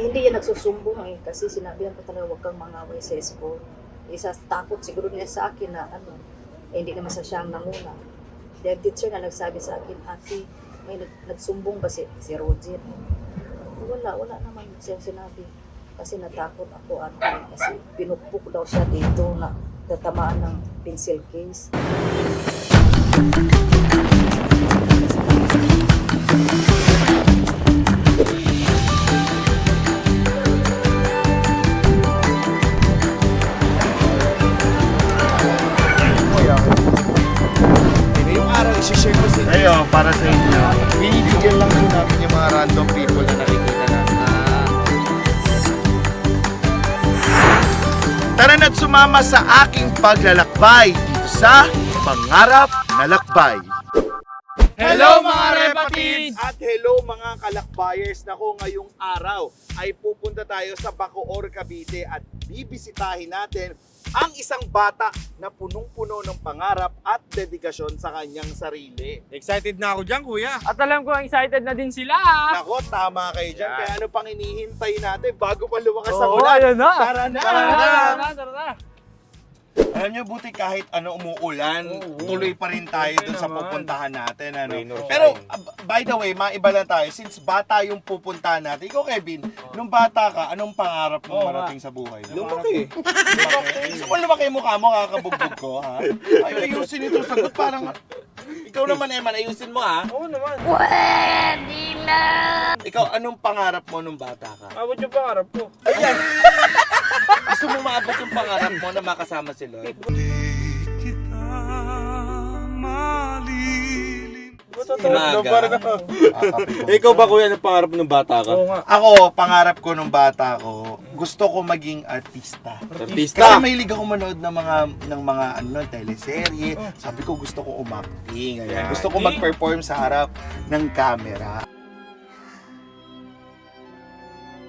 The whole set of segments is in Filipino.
hindi yan nagsusumbong eh, kasi sinabihan ko talaga huwag kang mangaway sa school. Isa, takot siguro niya sa akin na ano, eh, hindi naman sa siyang nanguna. Then teacher na nagsabi sa akin, ate, may nag, nagsumbong ba si, si Roger? Wala, wala naman siya sinabi. Kasi natakot ako ate, kasi pinupok daw siya dito na tatamaan ng pencil case. Sumama sa aking paglalakbay dito sa Pangarap na Lakbay. Hello, mga repatids! At hello mga kalakbayers na ko ngayong araw ay pupunta tayo sa Bacoor, Cavite at bibisitahin natin ang isang bata na punong-puno ng pangarap at dedikasyon sa kanyang sarili. Excited na ako dyan, kuya. At alam ko, excited na din sila. Nako, tama kayo dyan. Yan. Kaya ano pang inihintay natin bago pa lumakas sa Oo, ulan? ayun na. Tara na! Tara na, tara na, tara na. Alam niyo, buti kahit ano umuulan, tuloy pa rin tayo dun sa naman. pupuntahan natin. Ano? Rain or Pero, uh, by the way, maiba lang tayo. Since bata yung pupuntahan natin, ikaw, Kevin, nung bata ka, anong pangarap mo Oo, marating sa buhay? Lumaki. Lumaki. Gusto mo lumaki yung mukha mo, kakabugbog ko, ha? Ay, ayusin ito. Sagot parang... Ikaw naman, Eman, ayusin mo, ha? Oo naman. Ikaw, anong pangarap mo nung bata ka? Abot yung pangarap ko. Ayan! Gusto mo maabot yung pangarap mo na makasama si Lord? Umaga. Ikaw ba, kuya, anong pangarap ng bata ka? Oo nga. Ako, pangarap ko nung bata ko, gusto ko maging artista. Artista. Kasi mahilig ako manood ng mga ng mga ano teleserye. Sabi ko gusto ko umacting. Ayan. Gusto ko mag-perform sa harap ng camera.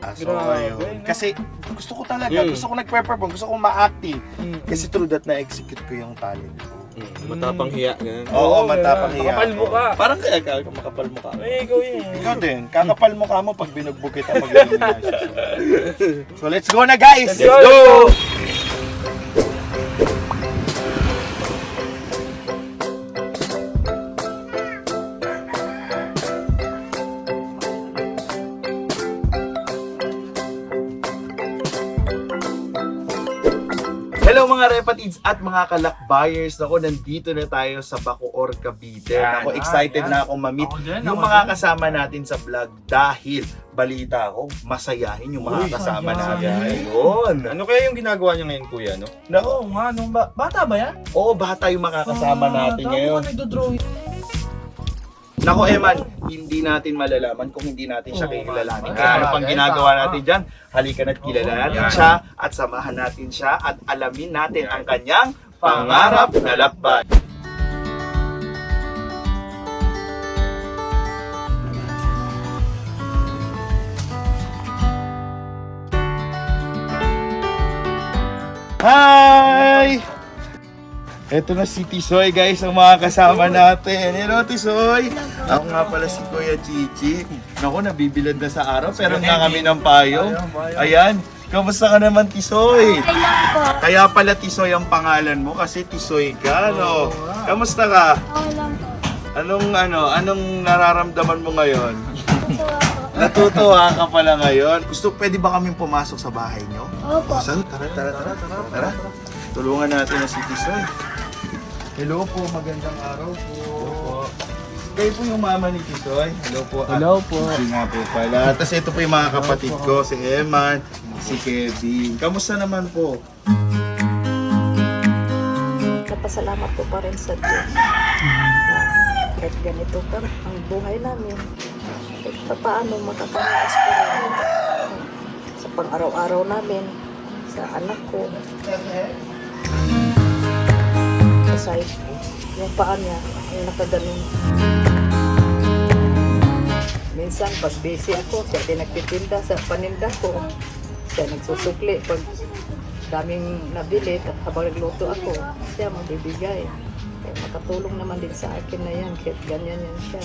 Ah, So, Grabe, ayun. no? Kasi gusto ko talaga, Mm. gusto ko nag-perform, gusto ko ma-acting. Mm. Kasi through that na-execute ko yung talent ko. Matapang hiya, ganun. Oo, Oo, matapang hiya. Makapal mo ka. Parang kaya ka, makapal mo ka. Ay, ikaw yun. Ikaw din, kakapal mo ka mo pag binugbog kita magiging So let's go na guys! Let's go! Mga repatids at mga kalakbayers. Ako, nandito na tayo sa Bacoor, Cavite. Yan, Ako, ah, excited yan. na ako ma-meet Ako din, yung ako mga din. kasama natin sa vlog dahil balita ko, masayahin yung mga Uy, kasama natin ngayon. Ano kaya yung ginagawa niya ngayon, kuya, no? Nako, Oo nga, nung ba- bata ba yan? oo, bata yung makakasama natin Ah, ngayon. Tama ka nagdodrawing. Nako, Eman, hindi natin malalaman kung hindi natin siya kilalanin. Kaya ano pang ginagawa natin dyan? Halika na't kilalanin siya at samahan natin siya at alamin natin ang kanyang pangarap na lakbay. Ito na si Tisoy guys, ang mga kasama natin. Hello Tisoy! Ako nga pala si Kuya Chichi. Naku, nabibilad na sa araw pero nga kami ng payo. Ayan, kamusta ka naman Tisoy? Kaya pala Tisoy ang pangalan mo kasi Tisoy ka, no? Kamusta ka? Anong ano, anong nararamdaman mo ngayon? Natutuwa ka pala ngayon. Gusto, pwede ba kaming pumasok sa bahay nyo? Opo. Saan? Tara, tara, tara, tara, tara. Tulungan natin na si Tisoy. Hello po, magandang araw po. Kayo po yung mama ni Tisoy. Hello po. Ah, Hello po. Hindi nga po pala. Tapos ito po yung mga kapatid ko, si Eman, si Kevin. Kamusta naman po? Napasalamat ko pa rin sa Diyos. na kahit ganito pa ang buhay namin. Kahit pa paano makakalakas rin sa pang-araw-araw namin, sa anak ko. Kasi yung paa niya, ang nakaganon. Minsan, pag busy ako, siya din nagtitinda sa paninda ko. Siya nagsusukli pag daming nabili habang nagluto ako, siya magbibigay. Kaya makatulong naman din sa akin na yan, kahit ganyan yan siya.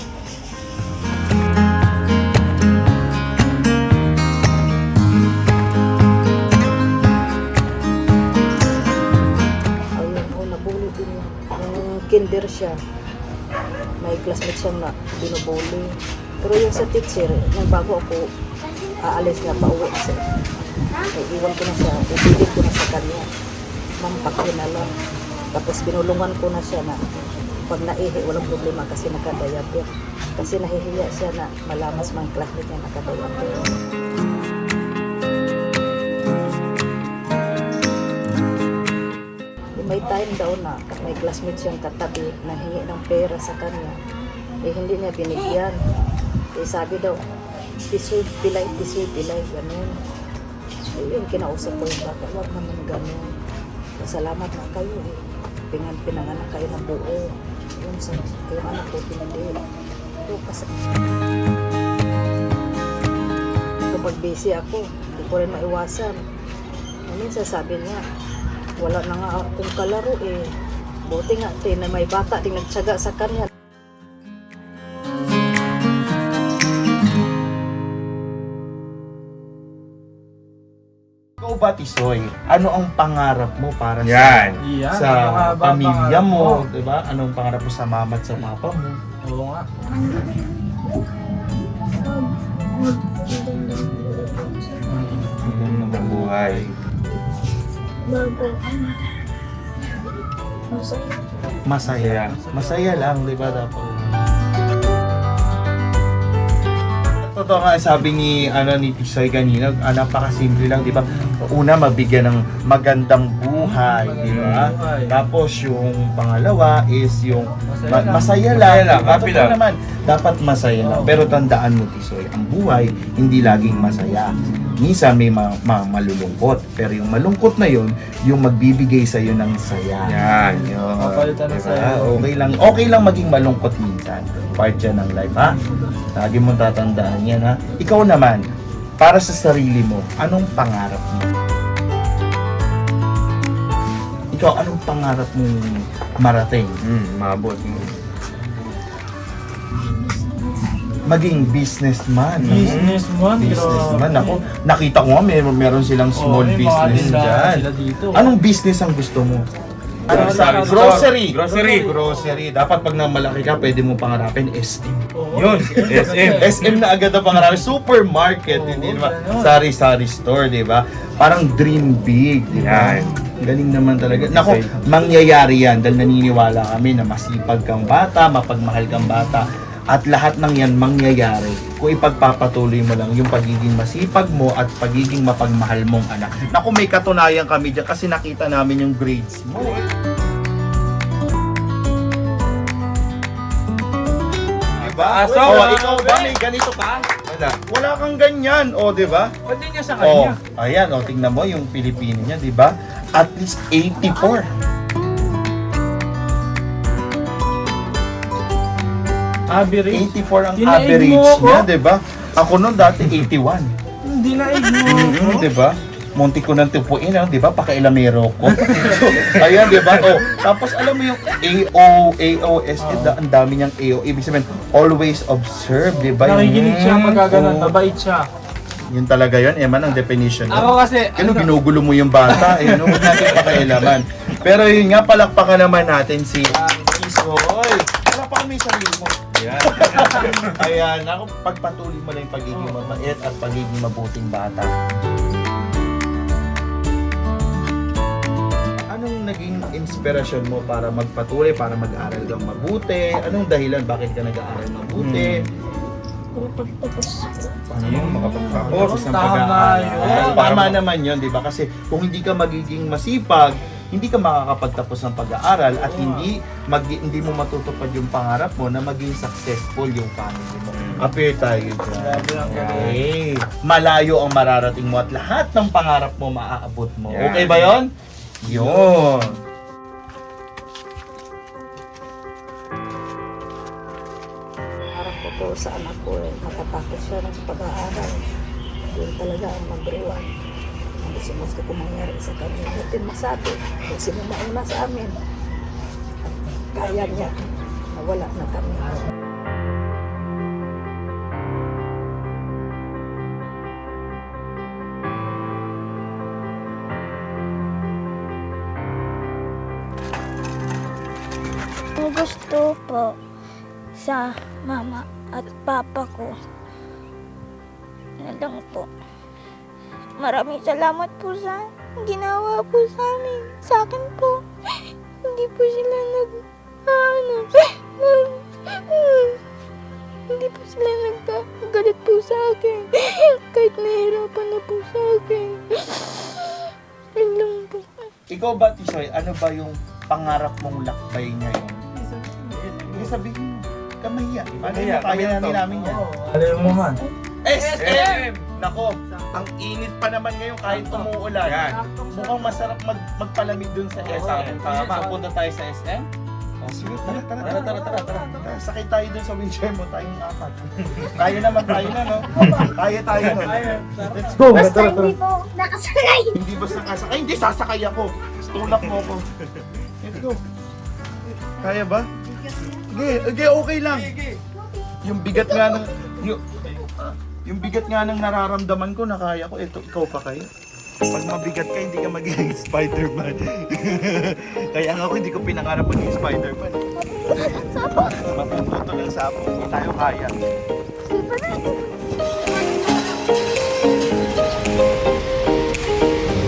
Siya. May classmate siyang na binubuli. Pero yung sa teacher, nung bago ako aalis na pauwi kasi ay, iwan ko na siya, ibigin ko na sa kanya. Ma'am, pakyo na lang. Tapos binulungan ko na siya na pag naihi, walang problema kasi nakadayabet. Kasi nahihiya siya na malamas mga classmate niya nakadayabet. May time daw na may classmate siyang katabi na hingi ng pera sa kanya. Eh hindi niya binigyan. Eh sabi daw, deserve pilay, deserve pilay, ganun. Eh, yun, kinausap ko yung bata, huwag naman ganun. Salamat na kayo eh. Pingan, pinanganak kayo ng buo. Yun sa, yung anak ko, hindi. Ito, kasi, kapag busy ako, hindi ko rin maiwasan. Minsan sabi niya, wala na nga akong kalaro eh. Buti nga, te, na may bata ding nagtsaga sa kanya. Ikaw ba, Tisoy? Ano ang pangarap mo para Yan. Yan, sa, sa mahaba pamilya pangarap mo? mo. Di ba? Anong pangarap mo sa mama at sa papa mo? Oo nga. Ang ng buhay. Masaya. Masaya lang, di ba? Dapat. Totoo nga sabi ni ano ni Tisoy kanina, ah, napakasimple lang, di ba? Una mabigyan ng magandang buhay, di ba? Tapos yung pangalawa is yung Masaya ma- lang. masaya lang. Masaya lang, Diba? happy Totoo lang. naman, dapat masaya lang. Pero tandaan mo Tisoy, ang buhay hindi laging masaya. Minsan may ma- ma- malulungkot, pero yung malungkot na yun, yung magbibigay sa iyo ng saya. Yan. Yun. Papalitan ng Diba? saya. Okay lang, okay lang maging malungkot minsan. Part yan ng life, ha? Lagi mong tatandaan yan, ha? Ikaw naman, para sa sarili mo, anong pangarap mo? Ikaw, anong pangarap mong marating? Hmm, maabot. Maging businessman. Businessman, Businessman. grabe. Ako, nakita ko nga, meron, meron silang small Oo, may mga business tindahan dyan. sila dito. Anong business ang gusto mo? Ano Grocery sabi? Grocery. Grocery. Grocery. Dapat pag na malaki ka, pwede mo pangarapin SM. Oo. Yun, SM. SM na agad ang pangarapin. Supermarket, Oo, hindi naman. ganun. Sari-sari store, di ba? Parang dream big, di ba? Yan. Galing naman talaga. Nako, mangyayari yan dahil naniniwala kami na masipag kang bata, mapagmahal kang bata, at lahat ng yan mangyayari kung ipagpapatuloy mo lang yung pagiging masipag mo at pagiging mapagmahal mong anak. Naku, may katunayan kami dyan kasi nakita namin yung grades mo. Diba? Aso, oh, grabe. ikaw ba may ganito ka? Wala. Wala kang ganyan, o, di ba? Ba't di niya sa Oh, kanya? ayan, oh, tingnan mo yung Pilipino niya, di ba? At least 84. Average. 84 ang Dinaig average mo ako? niya, di ba? Ako noon dati 81. Hindi na Mm, ignore. di ba? Munti ko nang tipuin, ano, di ba? Pakailamero ko. so, ayan, di ba? Oh, tapos alam mo yung AO, AOS, eh, da- ang dami niyang AO. Ibig sabihin, always observe, di ba? Nakikinig siya pagka ganun, Oo. mabait siya. Yun talaga yun, Eman, ang definition. Ako kasi, Ano, ginugulo mo yung bata, eh, no? Huwag natin pakailaman. Pero yun nga, palakpakan naman natin si Isoy. Palakpakan mo yung sarili mo. Yan. Ayan, ako, pagpatuloy mo lang yung pagiging mabait at pagiging mabuting bata. Anong naging inspirasyon mo para magpatuloy, para mag-aral kang mabuti? Anong dahilan bakit ka nag-aaral mabuti? Ano yung makapagtapos Tapos ng Tama pag-aaral. yun. Tama naman yun, di ba? Kasi kung hindi ka magiging masipag, hindi ka makakapagtapos ng pag-aaral at hindi mag, hindi mo matutupad yung pangarap mo na maging successful yung family mo. Appear tayo dyan. Okay. Malayo ang mararating mo at lahat ng pangarap mo maaabot mo. Okay ba yon? Yun. Harap ko po sa anak ko eh, makatapos siya ng pag-aaral. Yun talaga ang number one. Ang gusto ko mangyari sa kanya. Natin masabi kung sino mauna sa amin. At kaya niya na wala na kami. gusto po sa mama at papa ko. Lang po. Maraming salamat po sa ginawa po sa amin. Sa akin po. Hindi po sila nag... Ano? Hindi po sila nagagalit po sa akin. Kahit nahihirapan na po sa akin. Yan lang po. Ikaw ba, Tisoy, ano ba yung pangarap mong lakbay ngayon? Hindi sabihin mo. Kamahiya. Paano Kamahiya, mo kaya kamahiya namin namin yan? Alam mo man. SM! Nako, ang init pa naman ngayon kahit umuulan. Yan. Mukhang masarap mag magpalamig dun sa SM. Tama. Punta tayo sa SM? Oh, sige, tara, tara, Tara, tara, tara, tara. Tara, Sakay tayo dun sa wheelchair mo, tayong apat. tayo naman, tayo na, no? Tayo, tayo. no? Let's go. Basta hindi po nakasakay. Hindi basta kasakay, hindi sasakay ako. Tulak mo ako. Let's go. Kaya ba? Sige, okay, okay lang. Yung bigat nga ng yung, yung bigat nga ng nararamdaman ko na kaya ko. Ito, ikaw pa kayo. Pag mabigat ka, hindi ka magiging Spider-Man. Kaya nga ako hindi ko pinangarap maging Spider-Man. Matututo ng sapo, hindi tayo kaya.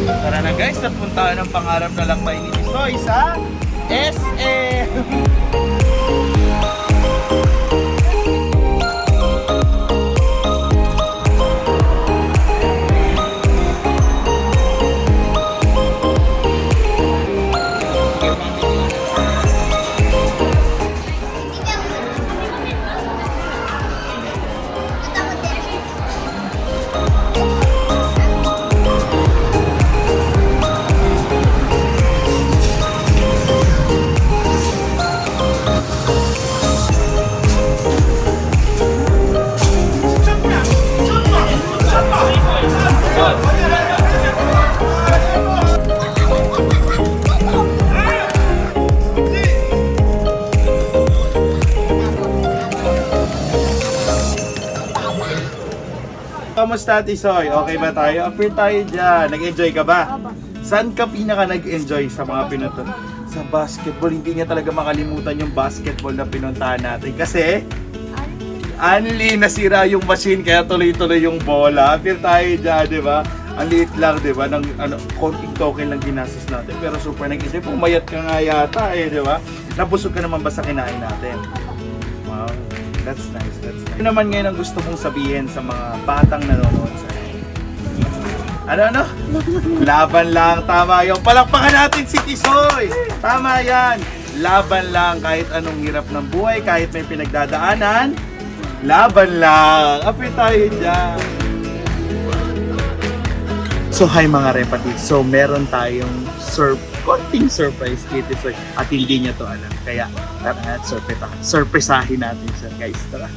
Tara na guys, napunta ng pangarap na lakbay ni Tisoy sa SM! Kamusta Tisoy? Okay ba tayo? Appear tayo dyan. Nag-enjoy ka ba? Saan ka pinaka nag-enjoy sa mga pinunta? Sa basketball. Hindi niya talaga makalimutan yung basketball na pinuntahan natin. Kasi, Anli, nasira yung machine kaya tuloy-tuloy yung bola. Appear tayo dyan, di ba? Ang liit lang, di ba? Ng ano, konting token lang ginastos natin. Pero super nag-enjoy. Pumayat ka nga yata eh, di ba? Nabusog ka naman ba sa kinain natin? That's nice, that's nice. Ano naman ngayon ang gusto mong sabihin sa mga batang nanonood sa Ano ano? Laban lang, tama yung Palakpakan natin si Tisoy! Tama yan! Laban lang kahit anong hirap ng buhay, kahit may pinagdadaanan. Laban lang! Apit tayo dyan! So hi mga repatid, so meron tayong sur konting surprise kay Tisoy at hindi niya to alam. Kaya tara at surprisahin, surprisahin natin siya guys. Tara.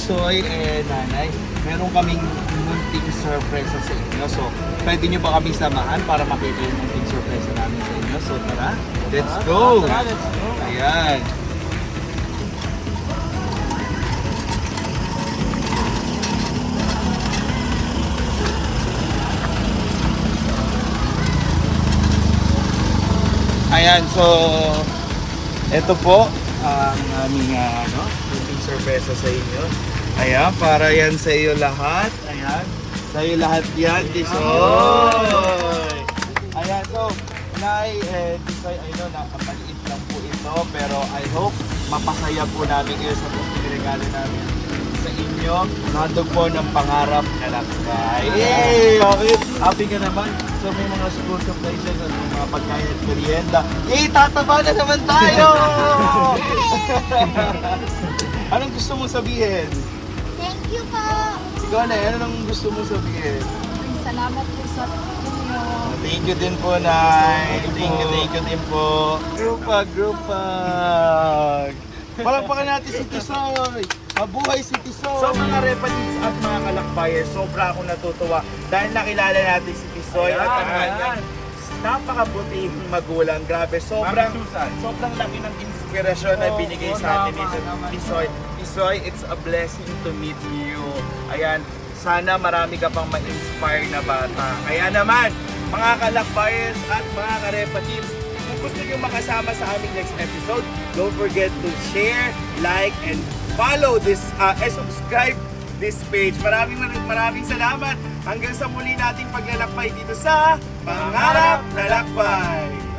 Soy eh nanay, meron kaming munting surprise sa inyo. So, pwede nyo ba kami samahan para makita yung munting surprise namin sa inyo? So, tara, let's go! let's go! Ayan. Ayan, so ito po ang aming ah, ano, munting sorpresa sa inyo. Ayan, para yan sa iyo lahat. Ayan, sa iyo lahat yan, Tisoy. Ayan, so, Nay, eh, Tisoy, I know na maliit lang po ito, pero I hope mapasaya po namin kayo sa munting regalo namin sa inyo. Nandog po ng pangarap na lakbay. Yay! Okay, happy ka naman. So may mga school supplies at mga pagkain at merienda. Eh, tataba na naman tayo! Anong gusto mong sabihin? Thank you po. Ikaw na, ano nang gusto mong sabihin? Salamat po sa inyo. Thank you din po, Nay. Thank you, thank you din po. Grupag, grupag. Palakpakan natin si Tisoy. Mabuhay si Tisoy. So mga repatids at mga kalakbayan, sobra akong natutuwa dahil nakilala natin si Tisoy at ang kanyang napakabutihing magulang. Grabe, sobrang sobrang laki ng inspirasyon na binigay sa atin ni Tisoy. Tisoy, it's a blessing to meet you. Ayan, sana marami ka pang ma-inspire na bata. Kaya naman, mga kalakbayers at mga karepa teams, kung gusto nyo makasama sa aming next episode, don't forget to share, like, and follow this, uh, and subscribe this page. Maraming maraming salamat. Hanggang sa muli nating paglalakbay dito sa Pangarap na Lakbay.